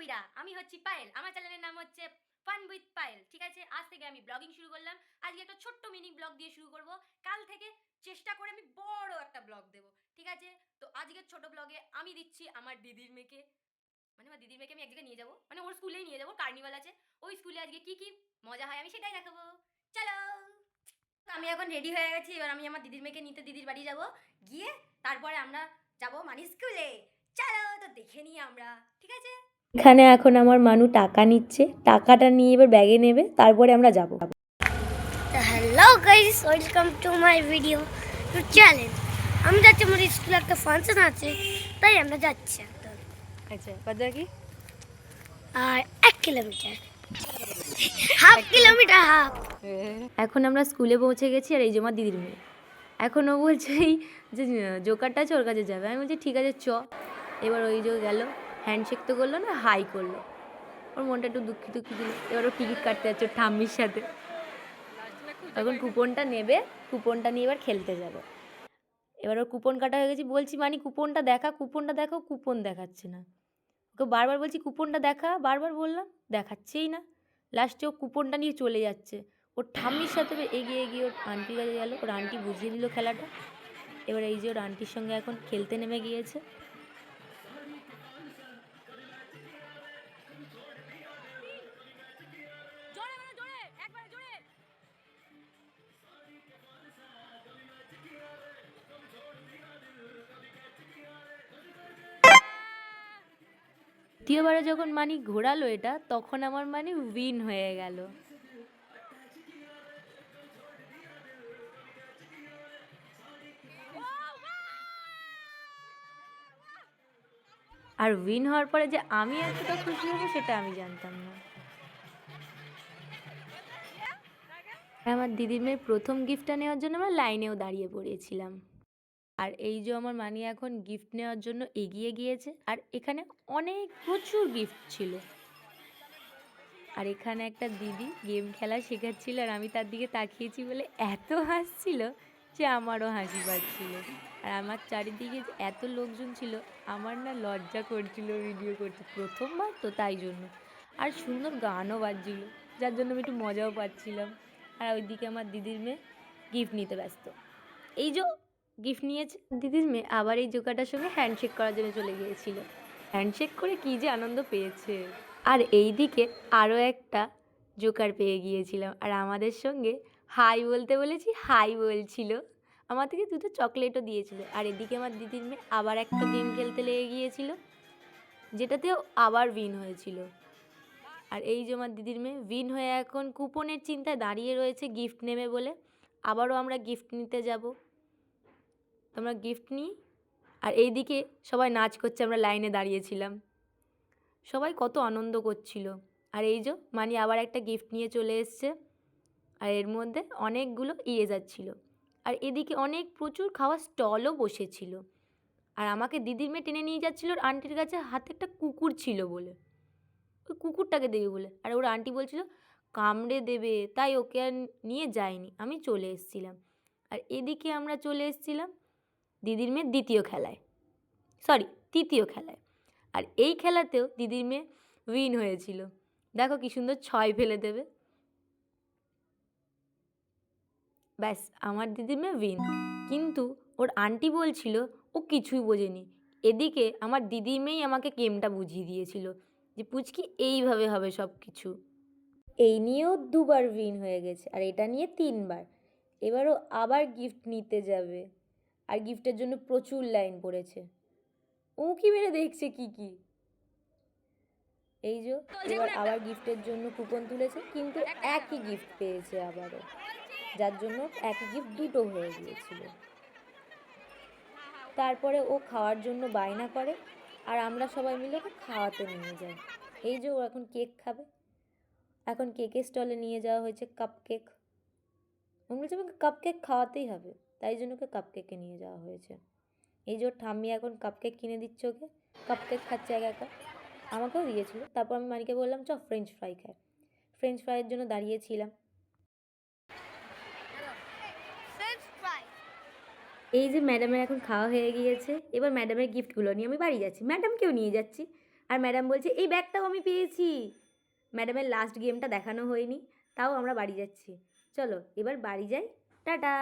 বান্ধবীরা আমি হচ্ছি পায়েল। আমার চ্যানেলের নাম হচ্ছে ফান উইথ পায়েল, ঠিক আছে? আজ থেকে আমি ব্লগিং শুরু করলাম। আজকে একটা ছোট্ট মিনি ব্লগ দিয়ে শুরু করব। কাল থেকে চেষ্টা করে আমি বড় একটা ব্লগ দেব, ঠিক আছে? তো আজকের ছোট ব্লগে আমি দিচ্ছি আমার দিদির মেয়েকে। মানে আমার দিদির মেয়েকে আমি এক জায়গায় নিয়ে যাব। মানে ওর স্কুলেই নিয়ে যাব, কার্নিভাল আছে। ওই স্কুলে আজকে কি কি মজা হয় আমি সেটাই দেখাবো। চলো! আমি এখন রেডি হয়ে গেছি, এবার আমি আমার দিদির মেয়েকে নিতে দিদির বাড়ি যাব। গিয়ে তারপরে আমরা যাব মানে স্কুলে। চলো তো দেখে নিই আমরা, ঠিক আছে? এখানে এখন আমার মানু টাকা নিচ্ছে টাকাটা নিয়ে এবার ব্যাগে নেবে তারপরে আমরা যাব। Hello guys welcome to my video to challenge আমি যাচ্ছি আমার স্কুলে একটা ফাংশন আছে তাই আমরা যাচ্ছি আচ্ছা কত কি আর এক কিলোমিটার। Half kilometre half. এখন আমরা স্কুলে পৌঁছে গেছি আর এই জমা দিদির মেয়ে। এখন ও বলছে এই যে জোকারটা আছে ওর কাছে যাবে। আমি বলছি ঠিক আছে চ। এবার ওই যে গেল। হ্যান্ডশেক তো করল না, হাই করল। ওর মনটা একটু দুঃখিত দুঃখী দিল। এবার ও টিকিট কাটতে যাচ্ছে ওর ঠাম্মির সাথে। এখন কুপনটা নেবে, কুপনটা নিয়ে এবার খেলতে যাবে। এবার ওর কুপন কাটা হয়ে গেছে। বলছি মানে কুপনটা দেখা, কুপনটা দেখো, কুপন দেখাচ্ছে না। ওকে বারবার বলছি, কুপনটা দেখা? বারবার বললাম, দেখাচ্ছেই না। লাস্টে ও কুপনটা নিয়ে চলে যাচ্ছে। ওর ঠাম্মির সাথে এগিয়ে এগিয়ে ওর আন্টির কাছে গেল। ওর আন্টি বুঝিয়ে দিল খেলাটা। এবার এই যে ওর আন্টির সঙ্গে এখন খেলতে নেমে গিয়েছে। দ্বিতীয়বারে যখন মানি ঘোরালো এটা, তখন আমার মানি উইন হয়ে গেল। আর উইন হওয়ার পরে যে আমি এতটা খুশি হব, সেটা আমি জানতাম না। আমার দিদির মেয়ের প্রথম গিফটটা নেওয়ার জন্য আমরা লাইনেও দাঁড়িয়ে পড়েছিলাম। আর এই যে আমার মানি এখন গিফট নেওয়ার জন্য এগিয়ে গিয়েছে, আর এখানে অনেক প্রচুর গিফট ছিল। আর এখানে একটা দিদি গেম খেলা শেখাচ্ছিল আর আমি তার দিকে তাকিয়েছি বলে এত হাসছিল যে আমারও হাসি পাচ্ছিল। আর আমার চারিদিকে এত লোকজন ছিল, আমার না লজ্জা করছিল ভিডিও করতে। প্রথমবার তো তাই জন্য। আর সুন্দর গানও বাজছিল, যার জন্য আমি একটু মজাও পাচ্ছিলাম। আর ওইদিকে আমার দিদির মেয়ে গিফট নিতে ব্যস্ত। এই যে গিফট নিয়েছে। দিদির মেয়ে আবার এই জোকাটার সঙ্গে হ্যান্ডশেক করার জন্য চলে গিয়েছিল। হ্যান্ডশেক করে কী যে আনন্দ পেয়েছে। আর এই দিকে আরও একটা জোকার পেয়ে গিয়েছিলাম। আর আমাদের সঙ্গে হাই বলতে বলেছি, হাই বলছিল। আমার থেকে দুটো চকলেটও দিয়েছিল। আর এদিকে আমার দিদির মেয়ে আবার একটা গেম খেলতে লেগে গিয়েছিল যেটাতেও আবার উইন হয়েছিল। আর এই যে আমার দিদির মেয়ে উইন হয়ে এখন কুপনের চিন্তায় দাঁড়িয়ে রয়েছে গিফট নেবে বলে। আবারও আমরা গিফট নিতে যাব। তোমরা গিফট নিই আর এইদিকে সবাই নাচ করছে, আমরা লাইনে দাঁড়িয়েছিলাম। সবাই কত আনন্দ করছিল। আর এই যে মানি আবার একটা গিফট নিয়ে চলে এসছে। আর এর মধ্যে অনেকগুলো ইরেজার ছিল। আর এদিকে অনেক প্রচুর খাওয়ার স্টলও বসেছিল। আর আমাকে দিদির মেয়ে টেনে নিয়ে যাচ্ছিল, ওর আন্টির কাছে হাতে একটা কুকুর ছিল বলে। ওই কুকুরটাকে দেবে বলে। আর ওর আন্টি বলছিল, কামড়ে দেবে। তাই ওকে আর নিয়ে যায়নি। আমি চলে এসেছিলাম। আর এদিকে আমরা চলে এসেছিলাম। দিদির মেয়ে দ্বিতীয় খেলায়। সরি তৃতীয় খেলায়। আর এই খেলাতেও দিদির মেয়ে উইন হয়েছিল। দেখো কি সুন্দর ছয় ফেলে দেবে। ব্যাস, আমার দিদির মেয়ে উইন কিন্তু ওর আন্টি বলছিল, ও কিছুই বোঝেনি। এদিকে আমার দিদির মেয়েই আমাকে গেমটা বুঝিয়ে দিয়েছিল যে পুচকি এইভাবে হবে সব কিছু এই নিয়েও দুবার উইন হয়ে গেছে, আর এটা নিয়ে তিনবার। এবারও আবার গিফট নিতে যাবে। আর গিফটের জন্য প্রচুর লাইন পড়েছে। উঁকি মেরে দেখছে কি কি। এই যে, এবার আবার গিফটের জন্য কুপন তুলেছে, কিন্তু একই গিফট পেয়েছে আবারও, যার জন্য একই গিফট দুটো হয়ে গিয়েছিল। তারপরে ও খাওয়ার জন্য বায়না করে, আর আমরা সবাই মিলে ওকে খাওয়াতে নিয়ে যাই। এই যে, ও এখন কেক খাবে। এখন কেকের স্টলে নিয়ে যাওয়া হয়েছে কাপ কেক আমি বলছি আমাকে কাপ কেক খাওয়াতেই হবে। তাই জন্য ওকে কাপ কেকে নিয়ে যাওয়া হয়েছে। এই যে ওর ঠাম্মি এখন কাপ কেক কিনে দিচ্ছে ওকে কাপ কেক খাচ্ছে এক একা। আমাকেও দিয়েছিল তারপর আমি মানিকে বললাম চ ফ্রেঞ্চ ফ্রাই খায় ফ্রেঞ্চ ফ্রাইয়ের জন্য দাঁড়িয়েছিলাম। এই যে ম্যাডামের এখন খাওয়া হয়ে গিয়েছে এবার ম্যাডামের গিফটগুলো নিয়ে আমি বাড়ি যাচ্ছি। ম্যাডামকেও নিয়ে যাচ্ছি। আর ম্যাডাম বলছে এই ব্যাগটাও আমি পেয়েছি। ম্যাডামের লাস্ট গেমটা দেখানো হয়নি তাও আমরা বাড়ি যাচ্ছি। চলো এবার বাড়ি যাই। টাটা!